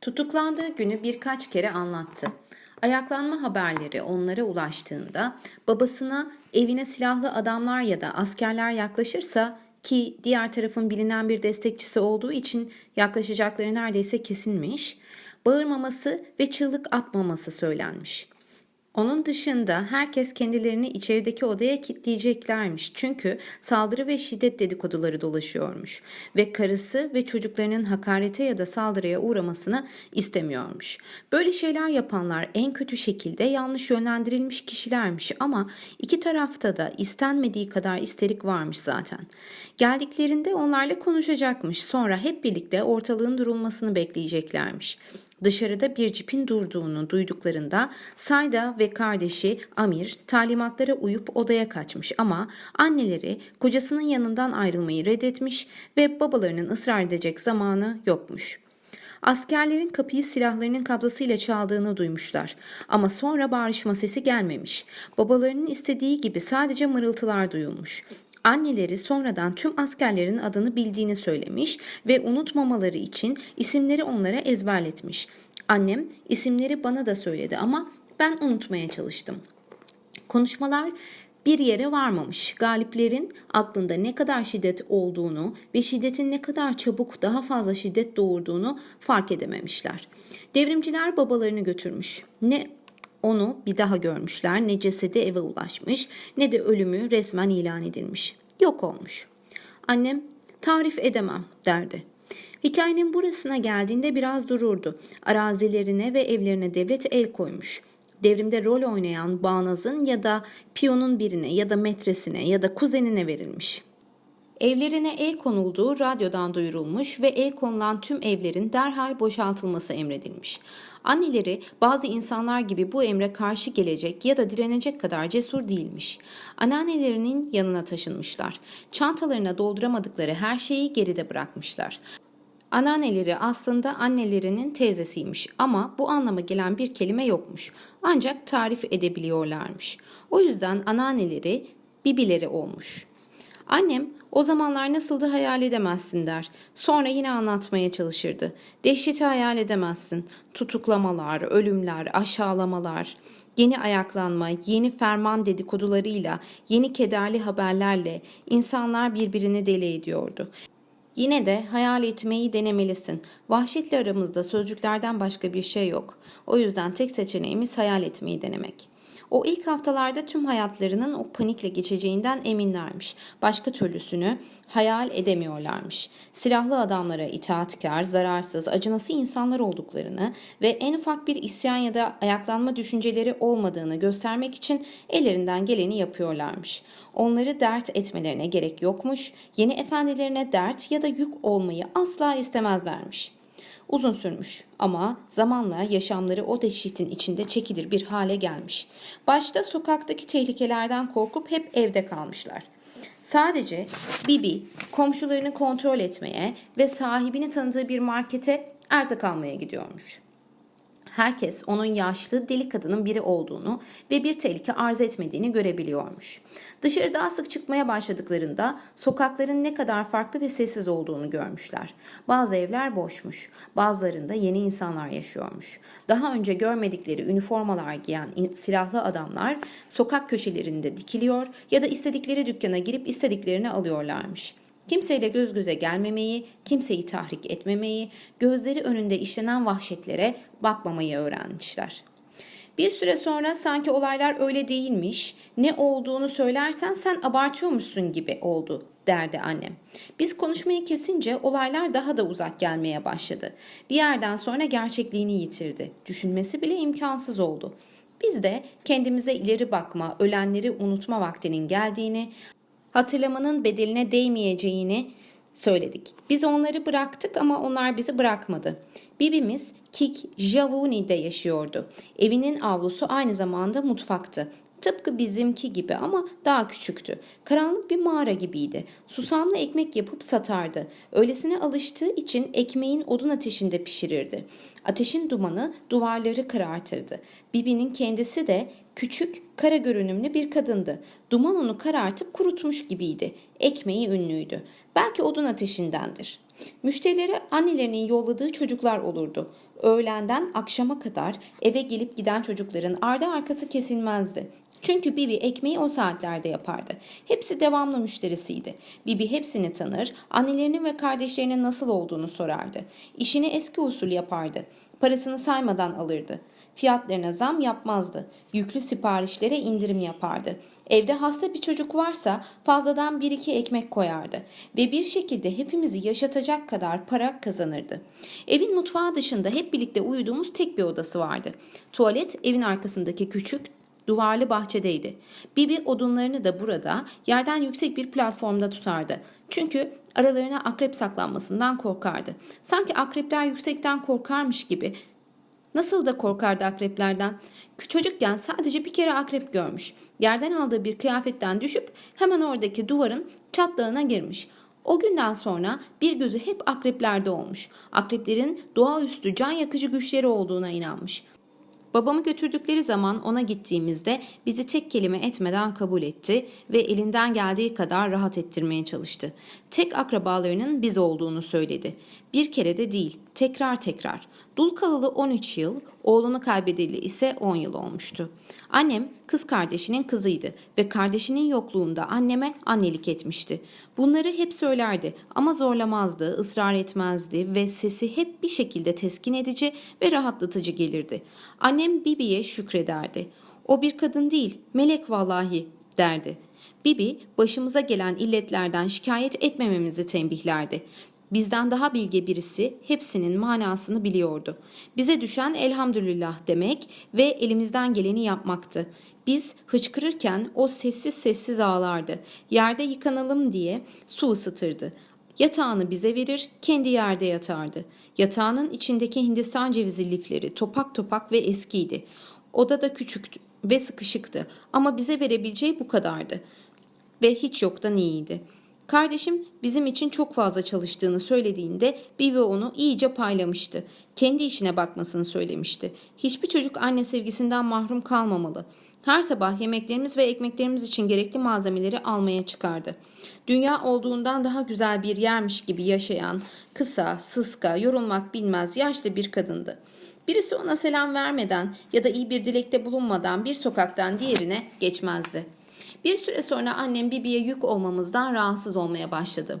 Tutuklandığı günü birkaç kere anlattı. Ayaklanma haberleri onlara ulaştığında babasına evine silahlı adamlar ya da askerler yaklaşırsa ki diğer tarafın bilinen bir destekçisi olduğu için yaklaşacakları neredeyse kesinmiş, bağırmaması ve çığlık atmaması söylenmiş. Onun dışında herkes kendilerini içerideki odaya kilitleyeceklermiş. Çünkü saldırı ve şiddet dedikoduları dolaşıyormuş. Ve karısı ve çocuklarının hakarete ya da saldırıya uğramasını istemiyormuş. Böyle şeyler yapanlar en kötü şekilde yanlış yönlendirilmiş kişilermiş ama iki tarafta da istenmediği kadar isterik varmış zaten. Geldiklerinde onlarla konuşacakmış. Sonra hep birlikte ortalığın durulmasını bekleyeceklermiş. Dışarıda bir cipin durduğunu duyduklarında Sayda ve kardeşi Amir talimatlara uyup odaya kaçmış ama anneleri kocasının yanından ayrılmayı reddetmiş ve babalarının ısrar edecek zamanı yokmuş. Askerlerin kapıyı silahlarının kabzasıyla çaldığını duymuşlar ama sonra bağırışma sesi gelmemiş. Babalarının istediği gibi sadece mırıltılar duyulmuş. Anneleri sonradan tüm askerlerin adını bildiğini söylemiş ve unutmamaları için isimleri onlara ezberletmiş. Annem isimleri bana da söyledi ama ben unutmaya çalıştım. Konuşmalar bir yere varmamış. Galiplerin aklında ne kadar şiddet olduğunu ve şiddetin ne kadar çabuk daha fazla şiddet doğurduğunu fark edememişler. Devrimciler babalarını götürmüş. Ne onu bir daha görmüşler, ne cesedi eve ulaşmış, ne de ölümü resmen ilan edilmiş. Yok olmuş. Annem tarif edemem derdi. Hikayenin burasına geldiğinde biraz dururdu. Arazilerine ve evlerine devlet el koymuş. Devrimde rol oynayan bağnazın ya da piyonun birine ya da metresine ya da kuzenine verilmiş. Evlerine el konulduğu radyodan duyurulmuş ve el konulan tüm evlerin derhal boşaltılması emredilmiş. Anneleri bazı insanlar gibi bu emre karşı gelecek ya da direnecek kadar cesur değilmiş. Anneannelerinin yanına taşınmışlar. Çantalarına dolduramadıkları her şeyi geride bırakmışlar. Anneanneleri aslında annelerinin teyzesiymiş ama bu anlama gelen bir kelime yokmuş. Ancak tarif edebiliyorlarmış. O yüzden anneanneleri bibileri olmuş. Annem o zamanlar nasıldı hayal edemezsin der. Sonra yine anlatmaya çalışırdı. Dehşeti hayal edemezsin. Tutuklamalar, ölümler, aşağılamalar, yeni ayaklanma, yeni ferman dedikodularıyla, yeni kederli haberlerle insanlar birbirini deli ediyordu. Yine de hayal etmeyi denemelisin. Vahşetle aramızda sözcüklerden başka bir şey yok. O yüzden tek seçeneğimiz hayal etmeyi denemek. O ilk haftalarda tüm hayatlarının o panikle geçeceğinden eminlermiş. Başka türlüsünü hayal edemiyorlarmış. Silahlı adamlara itaatkar, zararsız, acınası insanlar olduklarını ve en ufak bir isyan ya da ayaklanma düşünceleri olmadığını göstermek için ellerinden geleni yapıyorlarmış. Onları dert etmelerine gerek yokmuş, yeni efendilerine dert ya da yük olmayı asla istemezlermiş. Uzun sürmüş ama zamanla yaşamları o dehşetin içinde çekilir bir hale gelmiş. Başta sokaktaki tehlikelerden korkup hep evde kalmışlar. Sadece Bibi komşularını kontrol etmeye ve sahibini tanıdığı bir markete erzak almaya gidiyormuş. Herkes onun yaşlı deli kadının biri olduğunu ve bir tehlike arz etmediğini görebiliyormuş. Dışarı daha sık çıkmaya başladıklarında sokakların ne kadar farklı ve sessiz olduğunu görmüşler. Bazı evler boşmuş, bazılarında yeni insanlar yaşıyormuş. Daha önce görmedikleri üniformalar giyen silahlı adamlar sokak köşelerinde dikiliyor ya da istedikleri dükkana girip istediklerini alıyorlarmış.'' Kimseyle göz göze gelmemeyi, kimseyi tahrik etmemeyi, gözleri önünde işlenen vahşetlere bakmamayı öğrenmişler. Bir süre sonra sanki olaylar öyle değilmiş, ne olduğunu söylersen sen abartıyormuşsun gibi oldu derdi annem. Biz konuşmayı kesince olaylar daha da uzak gelmeye başladı. Bir yerden sonra gerçekliğini yitirdi. Düşünmesi bile imkansız oldu. Biz de kendimize ileri bakma, ölenleri unutma vaktinin geldiğini, hatırlamanın bedeline değmeyeceğini söyledik. Biz onları bıraktık ama onlar bizi bırakmadı. Bibimiz Kik Javuni'de yaşıyordu. Evinin avlusu aynı zamanda mutfaktı. Tıpkı bizimki gibi ama daha küçüktü. Karanlık bir mağara gibiydi. Susamlı ekmek yapıp satardı. Öylesine alıştığı için ekmeğin odun ateşinde pişirirdi. Ateşin dumanı duvarları karartırdı. Bibi'nin kendisi de küçük, kara görünümlü bir kadındı. Duman onu karartıp kurutmuş gibiydi. Ekmeği ünlüydü. Belki odun ateşindendir. Müşterilere annelerinin yolladığı çocuklar olurdu. Öğlenden akşama kadar eve gelip giden çocukların ardı arkası kesilmezdi. Çünkü Bibi ekmeği o saatlerde yapardı. Hepsi devamlı müşterisiydi. Bibi hepsini tanır, annelerinin ve kardeşlerinin nasıl olduğunu sorardı. İşini eski usul yapardı. Parasını saymadan alırdı. Fiyatlarına zam yapmazdı. Yüklü siparişlere indirim yapardı. Evde hasta bir çocuk varsa fazladan bir iki ekmek koyardı ve bir şekilde hepimizi yaşatacak kadar para kazanırdı. Evin mutfağı dışında hep birlikte uyuduğumuz tek bir odası vardı. Tuvalet evin arkasındaki küçük duvarlı bahçedeydi. Bibi odunlarını da burada yerden yüksek bir platformda tutardı. Çünkü aralarına akrep saklanmasından korkardı. Sanki akrepler yüksekten korkarmış gibi Nasıl da korkardı akreplerden. Çocukken sadece bir kere akrep görmüş. Yerden aldığı bir kıyafetten düşüp hemen oradaki duvarın çatlağına girmiş. O günden sonra bir gözü hep akreplerde olmuş. Akreplerin doğaüstü can yakıcı güçleri olduğuna inanmış. Babamı götürdükleri zaman ona gittiğimizde bizi tek kelime etmeden kabul etti ve elinden geldiği kadar rahat ettirmeye çalıştı. Tek akrabalarının biz olduğunu söyledi. Bir kere de değil, tekrar tekrar. Dul kalalı 13 yıl, oğlunu kaybedeli ise 10 yıl olmuştu. Annem kız kardeşinin kızıydı ve kardeşinin yokluğunda anneme annelik etmişti. Bunları hep söylerdi ama zorlamazdı, ısrar etmezdi ve sesi hep bir şekilde teskin edici ve rahatlatıcı gelirdi. Annem Bibi'ye şükrederdi. O bir kadın değil, melek vallahi derdi. Bibi başımıza gelen illetlerden şikayet etmememizi tembihlerdi. Bizden daha bilge birisi hepsinin manasını biliyordu. Bize düşen elhamdülillah demek ve elimizden geleni yapmaktı. Biz hıçkırırken o sessiz sessiz ağlardı. Yerde yıkanalım diye su ısıtırdı. Yatağını bize verir, kendi yerde yatardı. Yatağının içindeki Hindistan cevizi lifleri topak topak ve eskiydi. Oda da küçüktü ve sıkışıktı ama bize verebileceği bu kadardı. Ve hiç yoktan iyiydi. Kardeşim bizim için çok fazla çalıştığını söylediğinde Bibi onu iyice paylamıştı. Kendi işine bakmasını söylemişti. Hiçbir çocuk anne sevgisinden mahrum kalmamalı. Her sabah yemeklerimiz ve ekmeklerimiz için gerekli malzemeleri almaya çıkardı. Dünya olduğundan daha güzel bir yermiş gibi yaşayan, kısa, sıska, yorulmak bilmez yaşlı bir kadındı. Birisi ona selam vermeden ya da iyi bir dilekte bulunmadan bir sokaktan diğerine geçmezdi. Bir süre sonra annem Bibi'ye yük olmamızdan rahatsız olmaya başladı.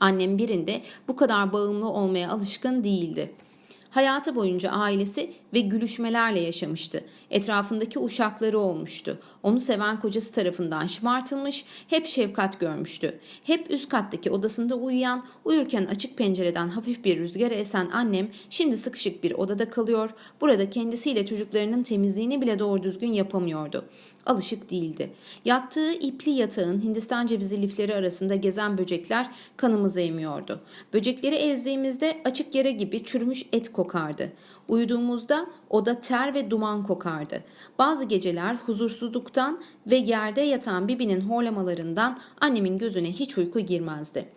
Annem birinde bu kadar bağımlı olmaya alışkın değildi. Hayatı boyunca ailesi ve gülüşmelerle yaşamıştı. Etrafındaki uşakları olmuştu. Onu seven kocası tarafından şımartılmış, hep şefkat görmüştü. Hep üst kattaki odasında uyuyan, uyurken açık pencereden hafif bir rüzgar esen annem şimdi sıkışık bir odada kalıyor, burada kendisiyle çocuklarının temizliğini bile doğru düzgün yapamıyordu. Alışık değildi. Yattığı ipli yatağın Hindistan cevizi lifleri arasında gezen böcekler kanımızı emiyordu. Böcekleri ezdiğimizde açık yere gibi çürümüş et kokardı. Uyuduğumuzda oda ter ve duman kokardı. Bazı geceler huzursuzluktan ve yerde yatan Bibi'nin horlamalarından annemin gözüne hiç uyku girmezdi.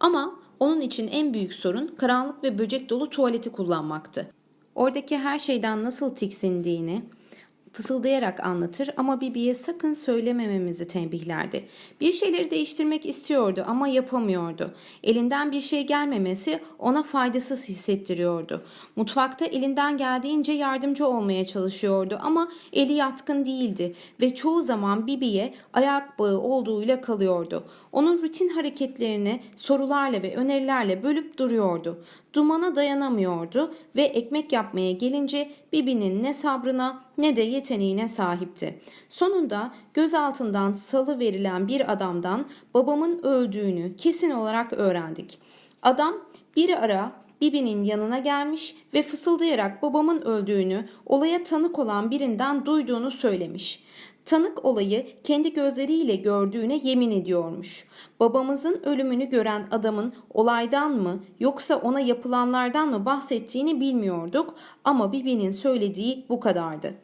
Ama onun için en büyük sorun karanlık ve böcek dolu tuvaleti kullanmaktı. Oradaki her şeyden nasıl tiksindiğini, fısıldayarak anlatır ama Bibi'ye sakın söylemememizi tembihlerdi. Bir şeyleri değiştirmek istiyordu ama yapamıyordu. Elinden bir şey gelmemesi ona faydasız hissettiriyordu. Mutfakta elinden geldiğince yardımcı olmaya çalışıyordu ama eli yatkın değildi ve çoğu zaman Bibi'ye ayak bağı olduğuyla kalıyordu. Onun rutin hareketlerini sorularla ve önerilerle bölüp duruyordu. Dumana dayanamıyordu ve ekmek yapmaya gelince Bibi'nin ne sabrına ne de yeteneğine sahipti. Sonunda göz altından salı verilen bir adamdan babamın öldüğünü kesin olarak öğrendik. Adam bir ara Bibi'nin yanına gelmiş ve fısıldayarak babamın öldüğünü olaya tanık olan birinden duyduğunu söylemiş. Tanık olayı kendi gözleriyle gördüğüne yemin ediyormuş. Babamızın ölümünü gören adamın olaydan mı yoksa ona yapılanlardan mı bahsettiğini bilmiyorduk ama Bibi'nin söylediği bu kadardı.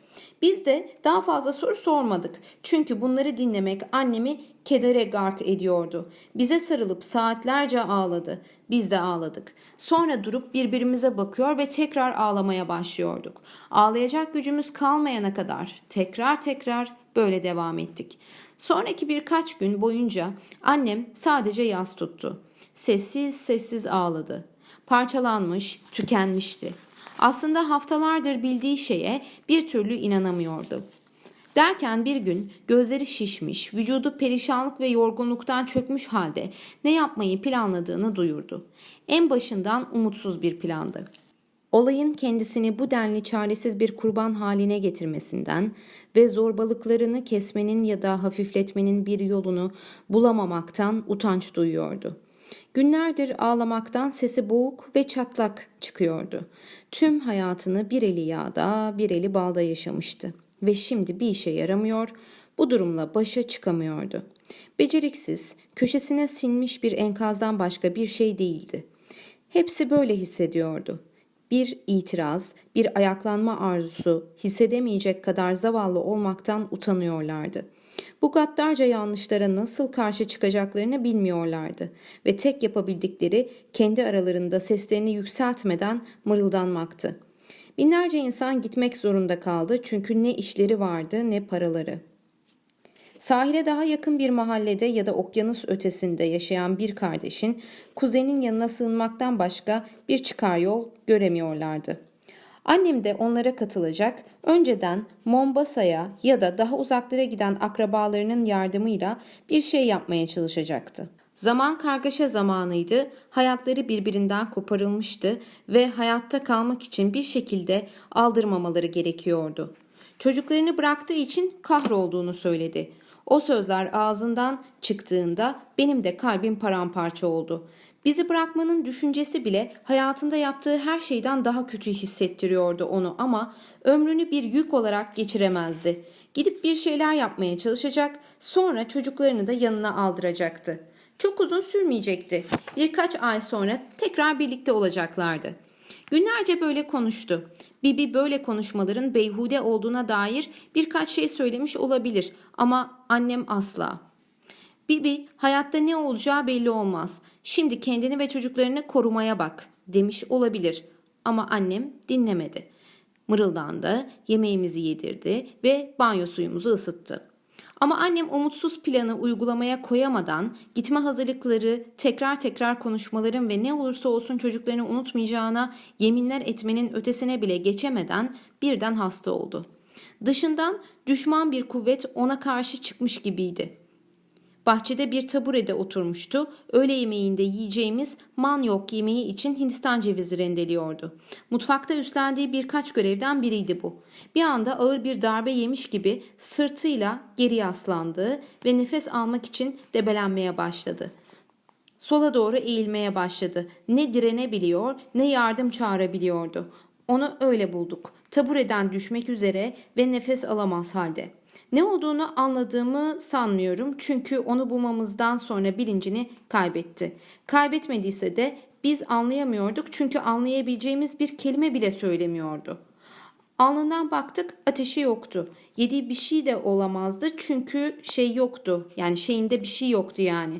Biz de daha fazla soru sormadık. Çünkü bunları dinlemek annemi kedere gark ediyordu. Bize sarılıp saatlerce ağladı. Biz de ağladık. Sonra durup birbirimize bakıyor ve tekrar ağlamaya başlıyorduk. Ağlayacak gücümüz kalmayana kadar tekrar tekrar böyle devam ettik. Sonraki birkaç gün boyunca annem sadece yas tuttu. Sessiz sessiz ağladı. Parçalanmış, tükenmişti. Aslında haftalardır bildiği şeye bir türlü inanamıyordu. Derken bir gün gözleri şişmiş, vücudu perişanlık ve yorgunluktan çökmüş halde ne yapmayı planladığını duyurdu. En başından umutsuz bir plandı. Olayın kendisini bu denli çaresiz bir kurban haline getirmesinden ve zorbalıklarını kesmenin ya da hafifletmenin bir yolunu bulamamaktan utanç duyuyordu. Günlerdir ağlamaktan sesi boğuk ve çatlak çıkıyordu. Tüm hayatını bir eli yağda, bir eli balda yaşamıştı ve şimdi bir işe yaramıyor, bu durumla başa çıkamıyordu. Beceriksiz, köşesine sinmiş bir enkazdan başka bir şey değildi. Hepsi böyle hissediyordu. Bir itiraz, bir ayaklanma arzusu hissedemeyecek kadar zavallı olmaktan utanıyorlardı. Bu gaddarca yanlışlara nasıl karşı çıkacaklarını bilmiyorlardı ve tek yapabildikleri kendi aralarında seslerini yükseltmeden mırıldanmaktı. Binlerce insan gitmek zorunda kaldı çünkü ne işleri vardı ne paraları. Sahile daha yakın bir mahallede ya da okyanus ötesinde yaşayan bir kardeşin kuzenin yanına sığınmaktan başka bir çıkar yol göremiyorlardı. Annem de onlara katılacak, önceden Mombasa'ya ya da daha uzaklara giden akrabalarının yardımıyla bir şey yapmaya çalışacaktı. Zaman kargaşa zamanıydı, hayatları birbirinden koparılmıştı ve hayatta kalmak için bir şekilde aldırmamaları gerekiyordu. Çocuklarını bıraktığı için kahrolduğunu söyledi. O sözler ağzından çıktığında benim de kalbim paramparça oldu. Bizi bırakmanın düşüncesi bile hayatında yaptığı her şeyden daha kötü hissettiriyordu onu ama ömrünü bir yük olarak geçiremezdi. Gidip bir şeyler yapmaya çalışacak, sonra çocuklarını da yanına aldıracaktı. Çok uzun sürmeyecekti. Birkaç ay sonra tekrar birlikte olacaklardı. Günlerce böyle konuştu. Bibi böyle konuşmaların beyhude olduğuna dair birkaç şey söylemiş olabilir ama annem asla. Bibi hayatta ne olacağı belli olmaz. Şimdi kendini ve çocuklarını korumaya bak demiş olabilir. Ama annem dinlemedi. Mırıldandı, yemeğimizi yedirdi ve banyo suyumuzu ısıttı. Ama annem umutsuz planı uygulamaya koyamadan gitme hazırlıkları, tekrar tekrar konuşmaların ve ne olursa olsun çocuklarını unutmayacağına yeminler etmenin ötesine bile geçemeden birden hasta oldu. Dışından düşman bir kuvvet ona karşı çıkmış gibiydi. Bahçede bir taburede oturmuştu. Öğle yemeğinde yiyeceğimiz manyok yemeği için Hindistan cevizi rendeliyordu. Mutfakta üstlendiği birkaç görevden biriydi bu. Bir anda ağır bir darbe yemiş gibi sırtıyla geri yaslandı ve nefes almak için debelenmeye başladı. Sola doğru eğilmeye başladı. Ne direnebiliyor ne yardım çağırabiliyordu. Onu öyle bulduk. Tabureden düşmek üzere ve nefes alamaz halde. Ne olduğunu anladığımı sanmıyorum çünkü onu bulmamızdan sonra bilincini kaybetti. Kaybetmediyse de biz anlayamıyorduk çünkü anlayabileceğimiz bir kelime bile söylemiyordu. Alnından baktık ateşi yoktu. Yediği bir şey de olamazdı çünkü şey yoktu. Yani şeyinde bir şey yoktu yani.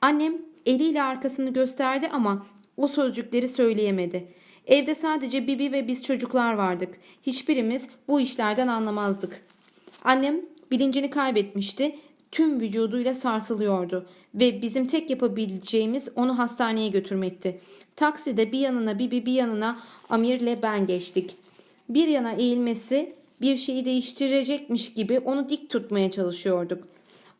Annem eliyle arkasını gösterdi ama o sözcükleri söyleyemedi. Evde sadece Bibi ve biz çocuklar vardık. Hiçbirimiz bu işlerden anlamazdık. Annem bilincini kaybetmişti. Tüm vücuduyla sarsılıyordu ve bizim tek yapabileceğimiz onu hastaneye götürmekti. Takside bir yanına Bibi bir yanına Amir'le ben geçtik. Bir yana eğilmesi bir şeyi değiştirecekmiş gibi onu dik tutmaya çalışıyorduk.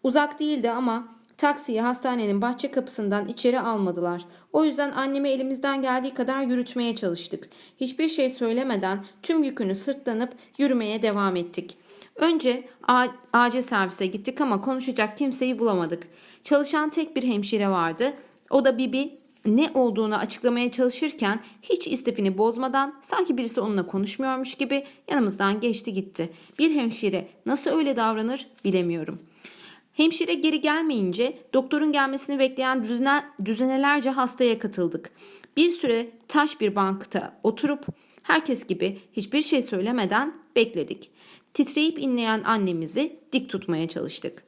Uzak değildi ama taksiyi hastanenin bahçe kapısından içeri almadılar. O yüzden annemi elimizden geldiği kadar yürütmeye çalıştık. Hiçbir şey söylemeden tüm yükünü sırtlanıp yürümeye devam ettik. Önce acil servise gittik ama konuşacak kimseyi bulamadık. Çalışan tek bir hemşire vardı. O da Bibi ne olduğunu açıklamaya çalışırken hiç istifini bozmadan sanki birisi onunla konuşmuyormuş gibi yanımızdan geçti gitti. Bir hemşire nasıl öyle davranır bilemiyorum. Hemşire geri gelmeyince doktorun gelmesini bekleyen düzene, düzenelerce hastaya katıldık. Bir süre taş bir bankta oturup herkes gibi hiçbir şey söylemeden bekledik. Titreyip inleyen annemizi dik tutmaya çalıştık.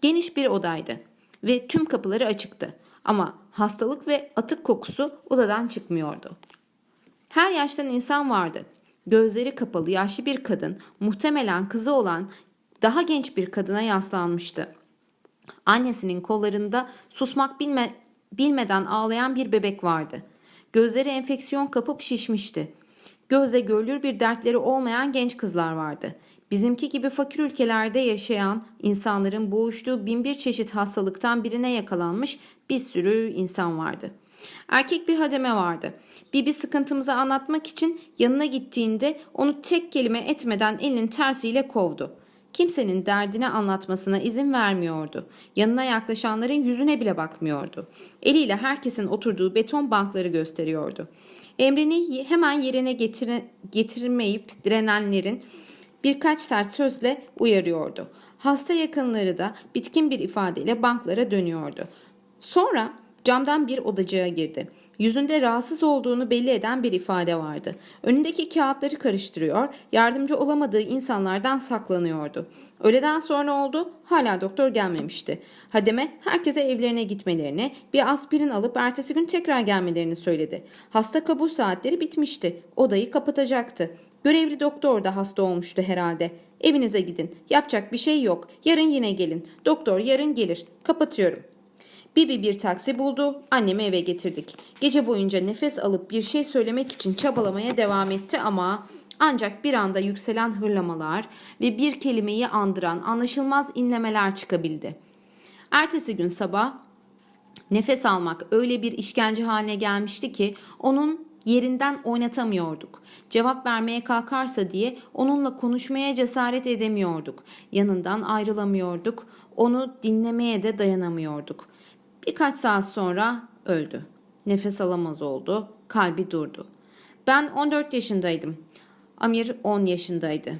Geniş bir odaydı ve tüm kapıları açıktı. Ama hastalık ve atık kokusu odadan çıkmıyordu. Her yaştan insan vardı. Gözleri kapalı yaşlı bir kadın, muhtemelen kızı olan daha genç bir kadına yaslanmıştı. Annesinin kollarında susmak bilme bilmeden ağlayan bir bebek vardı. Gözleri enfeksiyon kapıp şişmişti. Gözle görülür bir dertleri olmayan genç kızlar vardı. Bizimki gibi fakir ülkelerde yaşayan insanların boğuştuğu binbir çeşit hastalıktan birine yakalanmış bir sürü insan vardı. Erkek bir hademe vardı. Bibi sıkıntımızı anlatmak için yanına gittiğinde onu tek kelime etmeden elinin tersiyle kovdu. Kimsenin derdini anlatmasına izin vermiyordu. Yanına yaklaşanların yüzüne bile bakmıyordu. Eliyle herkesin oturduğu beton bankları gösteriyordu. Emrini hemen yerine getire, getirmeyip direnenlerin birkaç sert sözle uyarıyordu. Hasta yakınları da bitkin bir ifadeyle banklara dönüyordu. Sonra camdan bir odacığa girdi. Yüzünde rahatsız olduğunu belli eden bir ifade vardı. Önündeki kağıtları karıştırıyor, yardımcı olamadığı insanlardan saklanıyordu. Öğleden sonra oldu, hala doktor gelmemişti. Hademe herkese evlerine gitmelerini, bir aspirin alıp ertesi gün tekrar gelmelerini söyledi. Hasta kabul saatleri bitmişti. Odayı kapatacaktı. Görevli doktor da hasta olmuştu herhalde. Evinize gidin. Yapacak bir şey yok. Yarın yine gelin. Doktor yarın gelir. Kapatıyorum. Bibi bir taksi buldu. Annemi eve getirdik. Gece boyunca nefes alıp bir şey söylemek için çabalamaya devam etti ama ancak bir anda yükselen hırlamalar ve bir kelimeyi andıran anlaşılmaz inlemeler çıkabildi. Ertesi gün sabah Nefes almak öyle bir işkence haline gelmişti ki onun yerinden oynatamıyorduk. Cevap vermeye kalkarsa diye onunla konuşmaya cesaret edemiyorduk. Yanından ayrılamıyorduk. Onu dinlemeye de dayanamıyorduk. Birkaç saat sonra öldü. Nefes alamaz oldu. Kalbi durdu. Ben 14 yaşındaydım. Amir 10 yaşındaydı.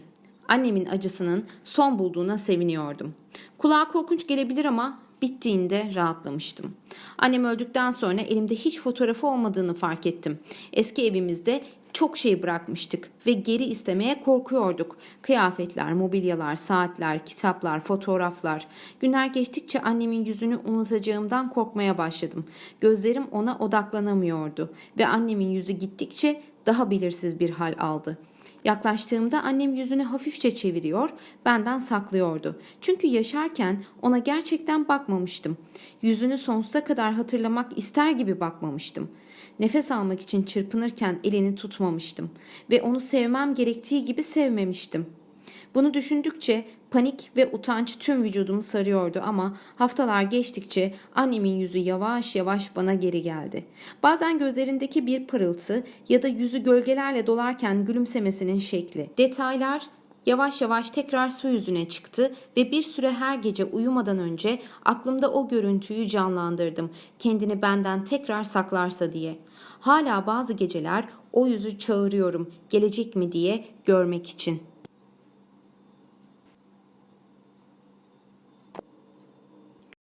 Annemin acısının son bulduğuna seviniyordum. Kulağa korkunç gelebilir ama bittiğinde rahatlamıştım. Annem öldükten sonra elimde hiç fotoğrafı olmadığını fark ettim. Eski evimizde çok şey bırakmıştık ve geri istemeye korkuyorduk. Kıyafetler, mobilyalar, saatler, kitaplar, fotoğraflar. Günler geçtikçe annemin yüzünü unutacağımdan korkmaya başladım. Gözlerim ona odaklanamıyordu ve annemin yüzü gittikçe daha belirsiz bir hal aldı. Yaklaştığımda annem yüzünü hafifçe çeviriyor, benden saklıyordu. Çünkü yaşarken ona gerçekten bakmamıştım. Yüzünü sonsuza kadar hatırlamak ister gibi bakmamıştım. Nefes almak için çırpınırken elini tutmamıştım ve onu sevmem gerektiği gibi sevmemiştim. Bunu düşündükçe panik ve utanç tüm vücudumu sarıyordu ama haftalar geçtikçe annemin yüzü yavaş yavaş bana geri geldi. Bazen gözlerindeki bir parıltı ya da yüzü gölgelerle dolarken gülümsemesinin şekli. Detaylar yavaş yavaş tekrar su yüzüne çıktı ve bir süre her gece uyumadan önce aklımda o görüntüyü canlandırdım. Kendini benden tekrar saklarsa diye. Hala bazı geceler o yüzü çağırıyorum gelecek mi diye görmek için.''